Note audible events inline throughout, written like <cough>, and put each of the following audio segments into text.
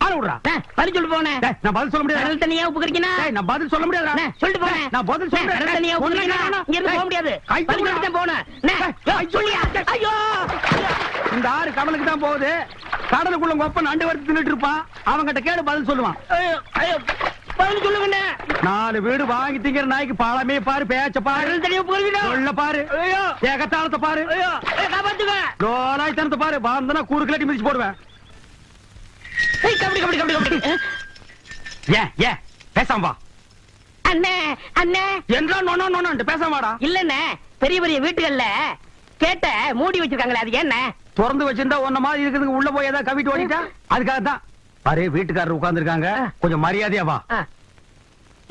பதில் சொல்லிட்டு போனேன் நான் பதில் சொல்ல முடியாது கடல் தண்ணியா உப்பு கறிக்கினா நான் பதில் சொல்ல முடியாது சொல்லிட்டு போனேன் நான் பதில் சொல்ல முடியாது. கடல் தண்ணியா உப்பு கறிக்கினா. இங்க இருந்து போக முடியாது. பதில். சொல்லிட்டு போனேன் சொல்லியா? ஐயோ! இந்த ஆறு கடலுக்கு தான் போகுது. கடலுக்குள்ள அப்பா நண்டு வறுத்து தின்னுட்டு இருப்பான் அவன்கிட்ட கேடு பதில் சொல்லுவான். பதில் சொல்லுங்கண்ணே நாலு வீடு வாங்கி திங்கிற நாய்க்கு பழமே பாரு பேச்ச பாரு. சொல்ல பாரு. ஏகத்தாளத்தை பாரு. தனத்தை பாரு. வாழ்ந்தனா கூறு கிளட்டி மிதிச்சு போடுவேன். ஏய், கபடி கபடி கபடி கபடி. ஏன் ஏன் பேசாம வா. அண்ணே அண்ணே. என்றா நொண்ணா நொண்ணான்ட்டு பேசாம வாடா. இல்லண்ணே பெரிய பெரிய வீட்டுகள்ல கேட்ட மூடி வச்சிருக்காங்களே அது என்ன? திறந்து வச்சிருந்தா ஒன்ன மாதிரி உள்ள போய் ஏதாவது கவிட்டு ஓடிட்டா? அதுக்காக தான் பாரு வீட்டுக்காரர் உட்கார்ந்து இருக்காங்க கொஞ்சம் மரியாதையா வா.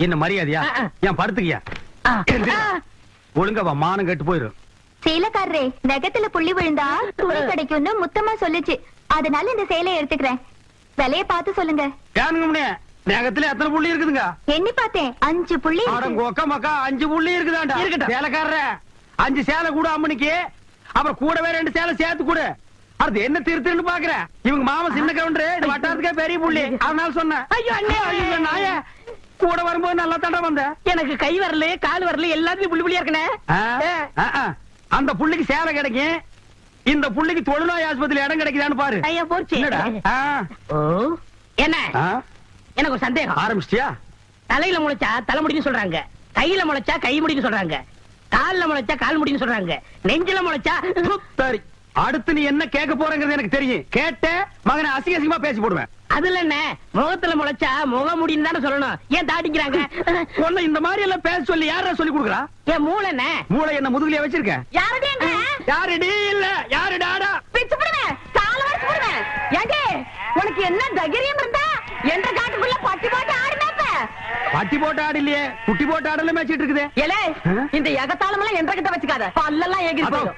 என்ன மரியாதையா. ஏன் படுத்துக்கியா? ஒழுங்கா வா மானம் கெட்டு போயிரும். சேலக்காரரே நகத்துல புள்ளி விழுந்தா துணி கிடைக்கும்னு முத்தமா சொல்லுச்சு. அதனால இந்த சேலையை எடுத்துக்கிறேன். விலைய பார்த்து சொல்லுங்க. ஏனுங்க முன்னே நகத்துல எத்தனை புள்ளி இருக்குதுங்க? எண்ணி பார்த்தேன். அஞ்சு புள்ளி இருக்கு. அட கொக்க மக்கா அஞ்சு புள்ளி இருக்குதாண்டா? இருக்கட்டும். சேலைக்காரர அஞ்சு சேலை கூட அம்மனிக்கு அப்புறம் கூடவே ரெண்டு சேலை சேர்த்து கொடு. அது என்ன திருத்துன்னு பாக்குற? இவங்க மாமா சின்ன கவுண்டரு இந்த வட்டாரத்துக்கே பெரிய புள்ளி. அதனால சொன்னேன். ஐயோ, அண்ணே. ஐயோ நாய. கூட வரும்போது நல்லா தண்டை வந்த. எனக்கு கை வரல கால் வரல எல்லாத்துலயும் புள்ளி புள்ளியா இருக்கனே. அந்த புள்ளிக்கு சேலை கிடைக்கும். இந்த புள்ளிக்கு தொழுநோய் ஆஸ்பத்திரி இடம் கிடைக்குதான்னு பாரு. ஐயா போச்சு. என்னடா? ஆ, ஓ. என்ன? எனக்கு ஒரு சந்தேகம். ஆரம்பிச்சிட்டியா? தலையில முளைச்சா தலை முடின்னு சொல்றாங்க. கையில முளைச்சா கை முடின்னு சொல்றாங்க. கால்ல முளைச்சா கால் முடின்னு சொல்றாங்க. நெஞ்சில முளைச்சா சரி அடுத்து நீ என்ன கேட்க போறங்கிறது எனக்கு தெரியும். கேட்ட மகனை அசிங்க அசிங்கமா பேசி போடுவேன். அதுல என்ன? முகத்துல முளைச்சா முக முடின்னு தானே சொல்லணும். ஏன் தாட்டிக்கிறாங்க? உன்னை இந்த மாதிரி எல்லாம் பேச சொல்லி யாரா சொல்லி கொடுக்குறா? என் மூளை என்ன? மூளை என்ன முதுகுலயே வச்சிருக்க? யாருடைய யாருடி இல்ல. யாரு டாடா பிச்சு போடுவேன். கால வரைச்சு போடுவேன். ஏங்க உனக்கு என்ன தைரியம் இருந்தா என்ற காட்டுக்குள்ள பட்டி போட்டு ஆடுனாப்ப பட்டி போட்டு ஆடு இல்லையே குட்டி போட்டு ஆடல மேய்ச்சிட்டு இருக்குது. ஏலே இந்த எகத்தாளம் எல்லாம் என்ற கிட்ட வச்சுக்காத. பல்லெல்லாம் ஏகி போயிடும்.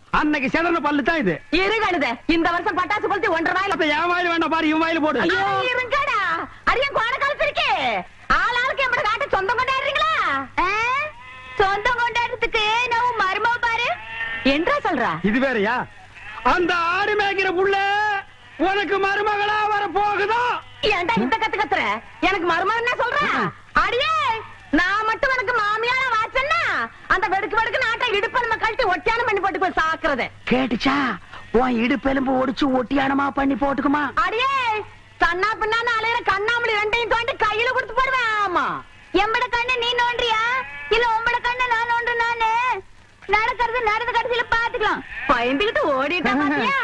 அன்னைக்கு செதற பல்லு தான் இது. இருகானுத இந்த வருஷம் பட்டாசு கொளுத்தி ஒன்றரை நாயில அப்ப என் வாயில வேண்டாம் பாரு இவன் வாயில போடு. இருங்கடா. அரியன் கோண காலத்திருக்கே ஆள் ஆளுக்கு எம்பட காட்ட சொந்தம் கொண்டாடுறீங்களா? சொந்தம் கொண்டாடுறதுக்கு நான் மருமவ பாரு. என்றா சொல்றா? இது வேறயா? அந்த ஆடு மேய்க்கிற புள்ள உனக்கு மருமகளா வர போகுதோ ஏன்டா இந்த கத்து கத்துற? எனக்கு மருமகன் என்ன சொல்ற அடியே நான் மட்டும் உனக்கு மாமியார வாச்சன்னா அந்த வெடுக்கு வெடுக்கு நாட்டை இடுப்ப நம்ம கழட்டி ஒட்டியானம் பண்ணி சாக்குறது கேட்டுச்சா? உன் இடுப்பெலும்பு ஒடிச்சு ஒட்டியானமா பண்ணி போட்டுக்குமா? அடியே கண்ணா பின்னான்னு அலையிற கண்ணாமலி ரெண்டையும் தோண்டி கையில கொடுத்து போடுவேன். ஆமா. எம்பட கண்ணு நீ நோண்டியா? இல்ல உம்பட கண்ணு நான் நோண்டு நானு நடக்கிறது நடந்த கடைசியில பாத்துக்கலாம். பயந்துகிட்டு ஓடிட்டா பாத்தியா?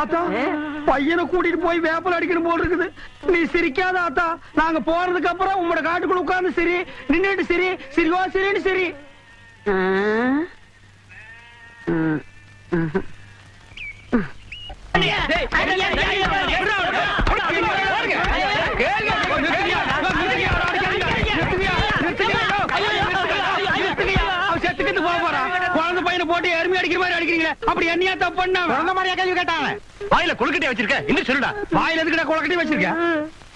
ஆத்தா பையனை கூட்டிட்டு போய் வேப்பல் அடிக்கணும் போல் இருக்குது. நீ சிரிக்காத ஆத்தா. நாங்க போறதுக்கு அப்புறம் உங்களோட காட்டுக்குள்ள உட்கார்ந்து சரி நின்னுட்டு சரி சிரிவா சரின்னு சரி. போட்டு எருமை அடிக்கிற மாதிரி அடிக்கிறீங்களே அப்படி என்னையா தப்பு பண்ண குழந்தை மாதிரியா கேள்வி கேட்டாங்க வாயில கொழுக்கட்டை வச்சிருக்க. இன்னும் சொல்லுடா. வாயில எதுக்குடா கொழுக்கட்டை வச்சிருக்க?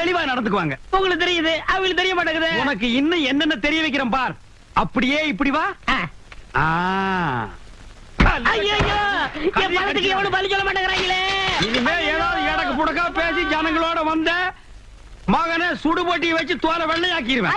தெளிவா நடந்துக்குவாங்க. உங்களுக்கு தெரியுது. அவங்களுக்கு தெரிய மாட்டேங்குது. உனக்கு இன்னும் என்னென்ன தெரிய வைக்கிறேன் பார். அப்படியே இப்படி வா. என் பணத்துக்கு எவ்வளவு பலி சொல்ல மாட்டேங்கிறாங்களே. இனிமே ஏதாவது எடக்கு புடக்கா பேசி ஜனங்களோட வந்த மகனை சுடுபொட்டி வச்சு தோலை வெள்ளையாக்கிடுவேன்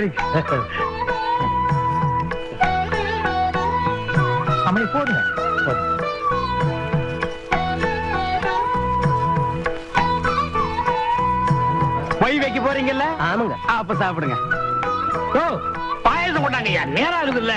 சரி. அம்மணி போடுங்க. பொய் வைக்க போறீங்கல்ல? ஆமாங்க. அப்ப சாப்பிடுங்க. ஓ பாயசம் கொண்டாங்கய்யா நேரம் இருக்குல்ல.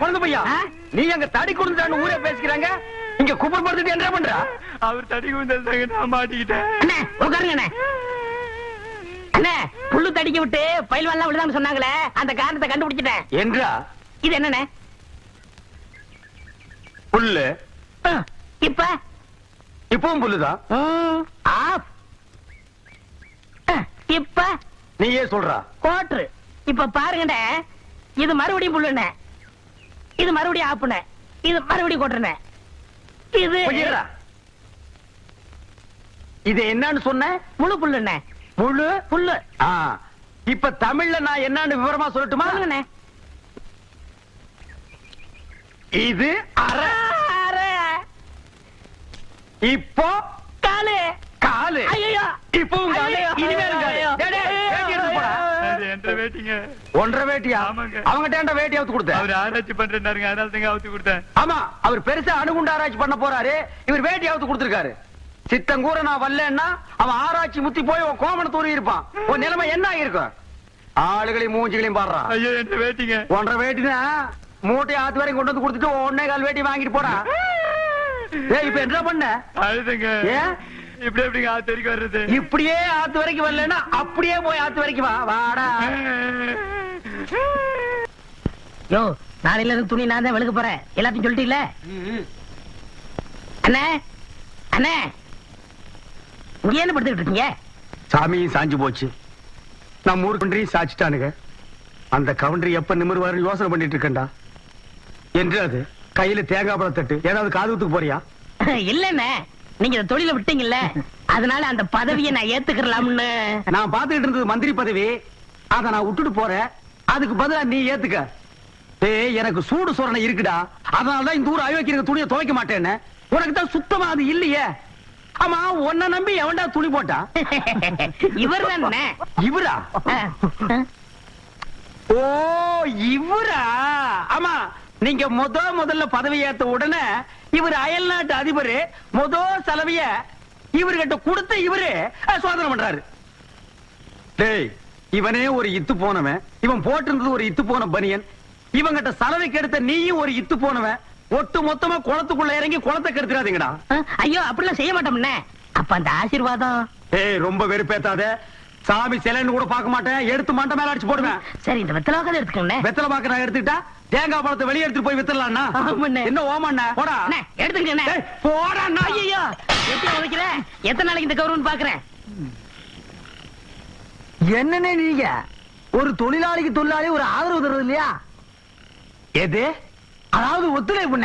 குழந்தை பையா? நீ அங்க தடி கொடுத்துட்டான்னு ஊரே பேசிக்கிறாங்க? இங்க குப்பர் படுத்துட்டு என்ன பண்ற? அவர் தடி குந்தல் நான் மாட்டிக்கிட்டேன். அண்ணே உட்காருங்க அண்ணே. அண்ணே புல்லு தடிக்க விட்டு பயில்வான்லாம் விழுதான்னு சொன்னாங்களே அந்த காரணத்தை கண்டுபிடிச்சிட்டேன். என்றா? இது என்னண்ணே? புல்லு. ஆ, இப்ப? இப்பவும் புல்லுதான். நீயே சொல்றா. கோட்ரு. இப்ப பாருங்கண்ணே. இது மறுபடியும் புல்லுண்ணே. இது மறுபடியும் ஆப்புண்ணே. இது மறுபடியும் கோட்டுறண்ணே. இது. இது என்னன்னு சொன்ன? முழு புல்லுண்ணே. முழு? புல்லு. இப்ப தமிழ்ல நான் என்னன்னு விவரமா சொல்லட்டுமா? இது அரை அரை, இப்போ? காலு. காலு. ஐயோ இப்பவும் காலு ஐயையோ, இனிமேலும் காலு ஐயோ, டேய், டேய், வேட்டி எடுத்து போடா. என்ற வேட்டிங்க ஒன்றரை வேட்டியா. அவங்கிட்ட வேட்டி அவுத்து கொடுத்த? அவர் ஆராய்ச்சி பண்றாருங்க அதனால தாங்க அவுத்து கொடுத்தேன். ஆமா அவர் பெருசா அணுகுண்டு ஆராய்ச்சி பண்ண போறாரு. இவர் வேட்டி அவுத்து கொடுத்திருக்காரு. சித்தங்கூர நான் வரலன்னா அவன் ஆராய்ச்சி முத்தி போய் உன் கோமண தூரி இருப்பான். உன் நிலைமை என்ன ஆயிருக்கும் ஆளுகளையும் மூஞ்சிகளையும் பாடுறான் ஐயோ என்ற வேட்டிங்க? ஒன்றரை வேட்டினா மூட்டை ஆத்து வரையும் கொண்டு வந்து கொடுத்துட்டு ஒன்னே கால் வேட்டி வாங்கிட்டு போடா. <laughs> ஏய் இப்ப என்ன பண்ண? அழுதுங்க. ஏன்? இப்படி எப்படிங்க ஆத்தரிக்கு வர்றது? இப்படியே ஆத்து வரைக்கும் வரலன்னா அப்படியே போய் ஆத்து வரைக்கும் வா வாடா. யோ நாளையில இருந்து துணி நான் தான் வெளுக்க போறேன். எல்லாத்தையும் சொல்லிட்டீல்ல? அண்ணே அண்ணே. இங்க என்ன படுத்துக்கிட்டு இருக்கீங்க? சாமியும் சாஞ்சு போச்சு. நம்ம ஊர் கவுண்டரையும் சாச்சிட்டானுங்க. அந்த கவுண்டரி எப்ப நிமிருவாரு யோசனை பண்ணிட்டு இருக்கேன்டா. என்று அது? கையில தேங்காய் பழம் தட்டு. ஏதாவது காதுகுத்துக்கு போறியா? இல்லண்ணே. நீங்க இந்த தொழில விட்டீங்கல்ல? அதனால அந்த பதவியை நான் ஏத்துக்கலாம்னு நான் பாத்துக்கிட்டு இருந்தது மந்திரி பதவி. அத நான் விட்டுட்டு போறேன். அதுக்கு பதிலா நீ ஏத்துக்க. ஏய் எனக்கு சூடு சொரணை இருக்குடா. அதனாலதான் இந்த ஊர் அயோக்கிய துணியை துவைக்க மாட்டேன்னு. உனக்கு தான் சுத்தமா அது இல்லையே. ஆமா உன்னை நம்பி எவன்டா துணி போட்டா? <laughs> இவர் தானே இவரா? ஓ இவரா? ஆமா நீங்க முத முதல்ல பதவி ஏத்த உடனே இவர் அயல் நாட்டு அதிபர் முத செலவிய இவர்கிட்ட கொடுத்த இவரு சோதனை பண்றாரு. டேய் இவனே ஒரு இத்து போனவன். இவன் போட்டிருந்தது ஒரு இத்து போன பனியன். இவங்கிட்ட சலவைக்கு எடுத்த நீயும் ஒரு இத்து போனவன். ஒட்டு மொத்தமா குளத்துக்குள்ள இறங்கி குளத்தை கெடுத்துறாதீங்கடா. ஐயோ அப்படிலாம் செய்ய மாட்டோம்னே. அப்ப அந்த ஆசீர்வாதம்? ஏய் ரொம்ப வெறுப்பேத்தாத. சாமி சிலைன்னு கூட பார்க்க மாட்டேன். எடுத்து மண்டை மேல அடிச்சு போடுவேன். சரி இந்த வெத்தலை உட்காந்து எடுத்துக்கோண்ணே வெத்தலை பாக்க நான் எடுத்துக்கிட்டா தேங்காய் பழத்தை வெளியே எடுத்துட்டு போய் வித்துடலாம்னா ஆமாண்ணே. என்ன ஓமாண்ணா? போடா. ஏய், போடா. ஐயோ எப்படி உதைக்கிற? எத்தனை நாளைக்கு இந்த கௌரவம் பாக்குறேன் என்னன்னே நீங்க? ஒரு தொழிலாளிக்கு தொழிலாளி ஒரு ஆதரவு தர்றது இல்லையா? எது? அதாவது ஒத்துழைப்பு